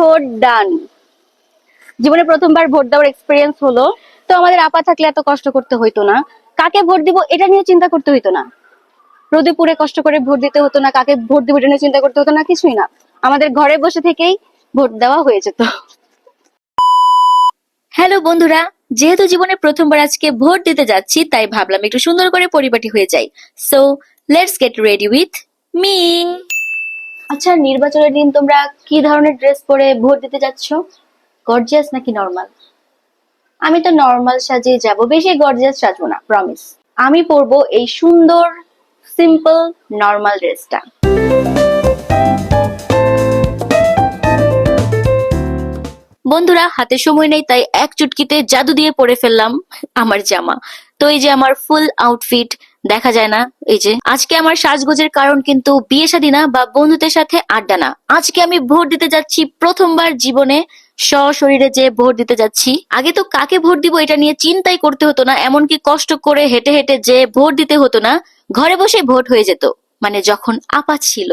Vote ডান। জীবনে প্রথমবার vote দেওয়ার এক্সপিরিয়েন্স হলো। তো আমাদের আপা থাকলে এত কষ্ট করতে হইতো না। কাকে ভোট দিব এটা নিয়ে চিন্তা করতে হইতো না। রোদে পুরে কষ্ট করে ভোট দিতে হতো না, কাকে ভোট দিব এটা নিয়ে চিন্তা করতে হতো না, কিছুই না। আমাদের ঘরে বসে থেকেই ভোট দেওয়া হয়ে যেত। হ্যালো বন্ধুরা, যেহেতু জীবনে প্রথমবার আজকে ভোট দিতে যাচ্ছি, তাই ভাবলাম একটু সুন্দর করে পরিপাটি হয়ে যাই। So let's get ready with me আচ্ছা নির্বাচনের দিন তোমরা কি ধরনের ড্রেস পরে ভোট দিতে যাচ্ছ? গর্জিয়াস নাকি নর্মাল আমি তো নর্মাল সাজিয়ে যাব। বেশি গর্জিয়াস সাজবো না প্রমিস আমি পরবো এই সুন্দর সিম্পল নর্মাল ড্রেসটা বন্ধুরা, হাতে সময় নেই, তাই এক চুটকিতে জাদু দিয়ে পরে ফেললাম আমার জামা। তো এই যে আমার ফুল আউটফিট দেখা যায় না, এই যে। আজকে আমার সাজগোজের কারণ কিন্তু বিয়ে শাদী না বা বন্ধুদের সাথে আড্ডা না। আজকে আমি ভোট দিতে যাচ্ছি প্রথমবার জীবনে সশরীরে যে ভোট দিতে যাচ্ছি। আগে তো কাকে ভোট দিব এটা নিয়ে চিন্তাই করতে হতো না, এমনকি কষ্ট করে হেঁটে হেঁটে যে ভোট দিতে হতো না, ঘরে বসে ভোট হয়ে যেত মানে যখন আপা ছিল।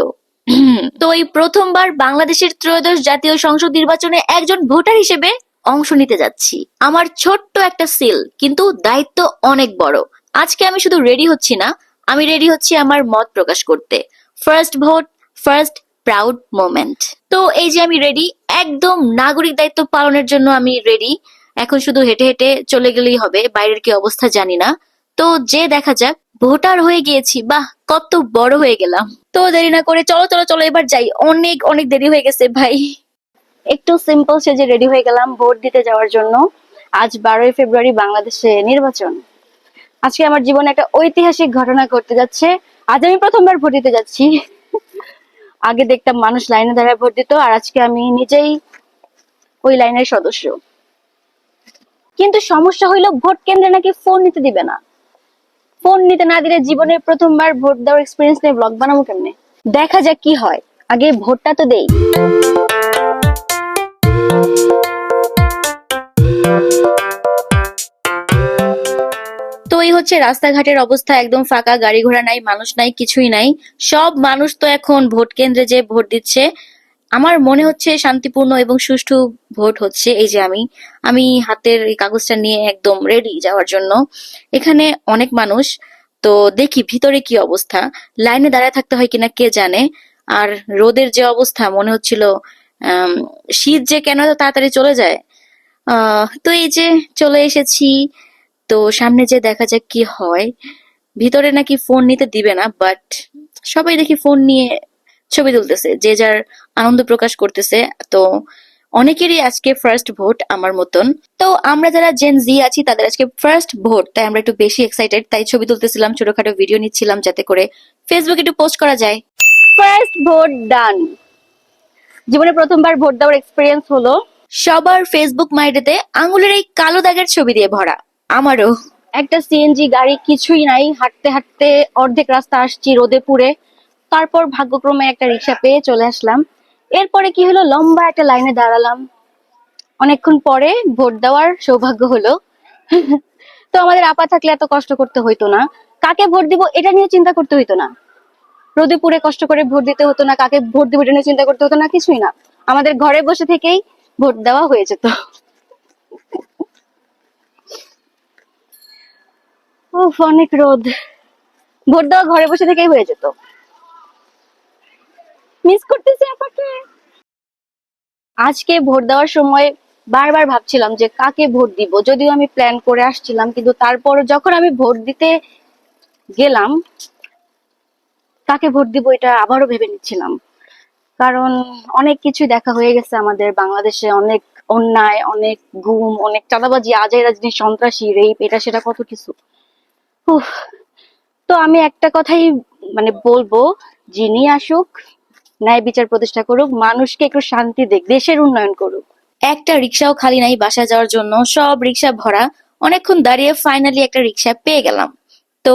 তো এই প্রথমবার বাংলাদেশের ত্রয়োদশ জাতীয় সংসদ নির্বাচনে একজন ভোটার হিসেবে অংশ নিতে যাচ্ছি। আমার ছোট্ট একটা সিল, কিন্তু দায়িত্ব অনেক বড়। আজকে আমি শুধু রেডি হচ্ছি না, আমি রেডি হচ্ছি আমার মত প্রকাশ করতে। First vote first proud moment তো এই যে আমি রেডি একদম নাগরিক দায়িত্ব পালনের জন্য আমি রেডি এখন শুধু হেঁটে হেঁটে চলে গেলেই হবে, বাইরের কি অবস্থা জানি না। তো যে দেখা যাক, ভোটার হয়ে গিয়েছি, বাহ, কত বড় হয়ে গেলাম। তো দেরি না করে, চলো চলো চলো, এবার যাই। অনেক অনেক দেরি হয়ে গেছে, ভাই। একটু সিম্পল সেজে রেডি হয়ে গেলাম ভোট দিতে যাওয়ার জন্য। আজ বারোই ফেব্রুয়ারি বাংলাদেশে নির্বাচন। আজকে আমার জীবনে একটা ঐতিহাসিক ঘটনা ঘটতে যাচ্ছে। আজ আমি প্রথমবার ভোট দিতে যাচ্ছি। আগে দেখতাম মানুষ লাইনে দাঁড়ায় ভোট দিত, আর আজকে আমি নিজেই ওই লাইনের সদস্য। কিন্তু সমস্যা হইল ভোট কেন্দ্রে নাকি ফোন নিতে দিবে না। ফোন নিতে না দিলে জীবনের প্রথমবার ভোট দেওয়ার এক্সপিরিয়েন্স নিয়ে ব্লগ বানাবো কেমনে? দেখা যাক কি হয়। আগে ভোটটা তো দেই। তো এই হচ্ছে রাস্তাঘাটের অবস্থা, একদম ফাঁকা, গাড়ি ঘোড়া নাই, মানুষ নাই, কিছুই নাই। সব মানুষ তো এখন ভোট কেন্দ্রে যে ভোট দিচ্ছে। আমার মনে হচ্ছে শান্তিপূর্ণ এবং সুষ্ঠু ভোট হচ্ছে। এই যে আমি আমি হাতের এই কাগজটা নিয়ে একদম রেডি যাওয়ার জন্য। এখানে অনেক মানুষ, তো দেখি ভিতরে কি অবস্থা। লাইনে দাঁড়ায় থাকতে হয় কিনা কে জানে। আর রোদের যে অবস্থা, মনে হচ্ছিল শীত যে কেন তাড়াতাড়ি চলে যায়? তো এই যে চলে এসেছি, তো সামনে যে দেখা যাক কি হয়। ভিতরে নাকি ফোন নিতে দিবে না বাট সবাই দেখি ফোন নিয়ে ছবি তুলতেছে, যে যার আনন্দ প্রকাশ করতেছে। তো অনেকেরই আজকে ফার্স্ট ভোট আমার মতন। তো আমরা যারা জেন জি আছি, তাদের আজকে ফার্স্ট ভোট তাই আমরা একটু বেশি এক্সাইটেড তাই ছবি তুলতেছিলাম, ছোটখাটো ভিডিও নিচ্ছিলাম যাতে করে ফেসবুকে একটু পোস্ট করা যায়। ফার্স্ট ভোট ডান জীবনে প্রথমবার ভোট দেওয়ার এক্সপিরিয়েন্স হলো। সবার ফেসবুক মাইডেতে আঙুলের এই কালো দাগের ছবি দিয়ে ভরা। আমারও। একটা সিএনজি গাড়ি কিছুই নাই হাঁটতে হাঁটতে অর্ধেক রাস্তা আসছি রোদে পুড়ে তারপর ভাগ্যক্রমে একটা রিক্সা পেয়ে চলে আসলাম। এরপরে কি হলো? লম্বা একটা লাইনে দাঁড়ালাম। অনেকক্ষণ পরে ভোট দেওয়ার সৌভাগ্য হলো। তো আমাদের আপা থাকলে এত কষ্ট করতে হইতো না। কাকে ভোট দিব এটা নিয়ে চিন্তা করতে হইতো না। রোদে পুড়ে কষ্ট করে ভোট দিতে হতো না, কাকে ভোট দিব এটা নিয়ে চিন্তা করতে হতো না, কিছুই না। আমাদের ঘরে বসে থেকেই ভোট দেওয়া হয়ে যেত। অনেক রোদ। ভোট দেওয়া ঘরে বসে থেকেই হয়ে যেত। মিস করতেছি আপাকে আজকে ভোট দেওয়ার সময় বারবার ভাবছিলাম যে কাকে ভোট দিব, যদিও আমি প্ল্যান করে আসছিলাম, কিন্তু তারপর যখন আমি ভোট দিতে গেলাম কাকে ভোট দিব এটা আবারও ভেবে নিচ্ছিলাম। কারণ অনেক কিছু দেখা হয়ে গেছে আমাদের বাংলাদেশে, অনেক অন্যায়, অনেক গুম, অনেক চাঁদাবাজি আজের রাজনীতি, সন্ত্রাসী, রেপ, এটা সেটা কত কিছু। তো আমি একটা কথাই মানে বলব, যিনি আসুক, ন্যায় বিচার প্রতিষ্ঠা করুক, মানুষকে একটু শান্তি দেখ, দেশের উন্নয়ন করুক। একটা রিক্সাও খালি নাই বাসায় যাওয়ার জন্য, সব রিক্সা ভরা। অনেকক্ষণ দাঁড়িয়ে ফাইনালি একটা রিক্সা পেয়ে গেলাম। তো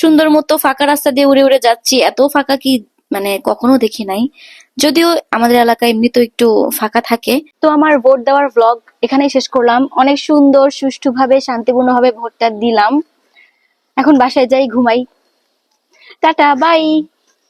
সুন্দর মতো ফাঁকা রাস্তা দিয়ে উড়ে উড়ে যাচ্ছি। এত ফাঁকা কি মানে কখনো দেখি নাই। যদিও আমাদের এলাকায় এমনি তো একটু ফাঁকা থাকে। তো আমার ভোট দেওয়ার ব্লগ এখানেই শেষ করলাম। অনেক সুন্দর, সুষ্ঠুভাবে, শান্তিপূর্ণভাবে ভোটটা দিলাম। এখন বাসায় যাই, ঘুমাই। Tata bye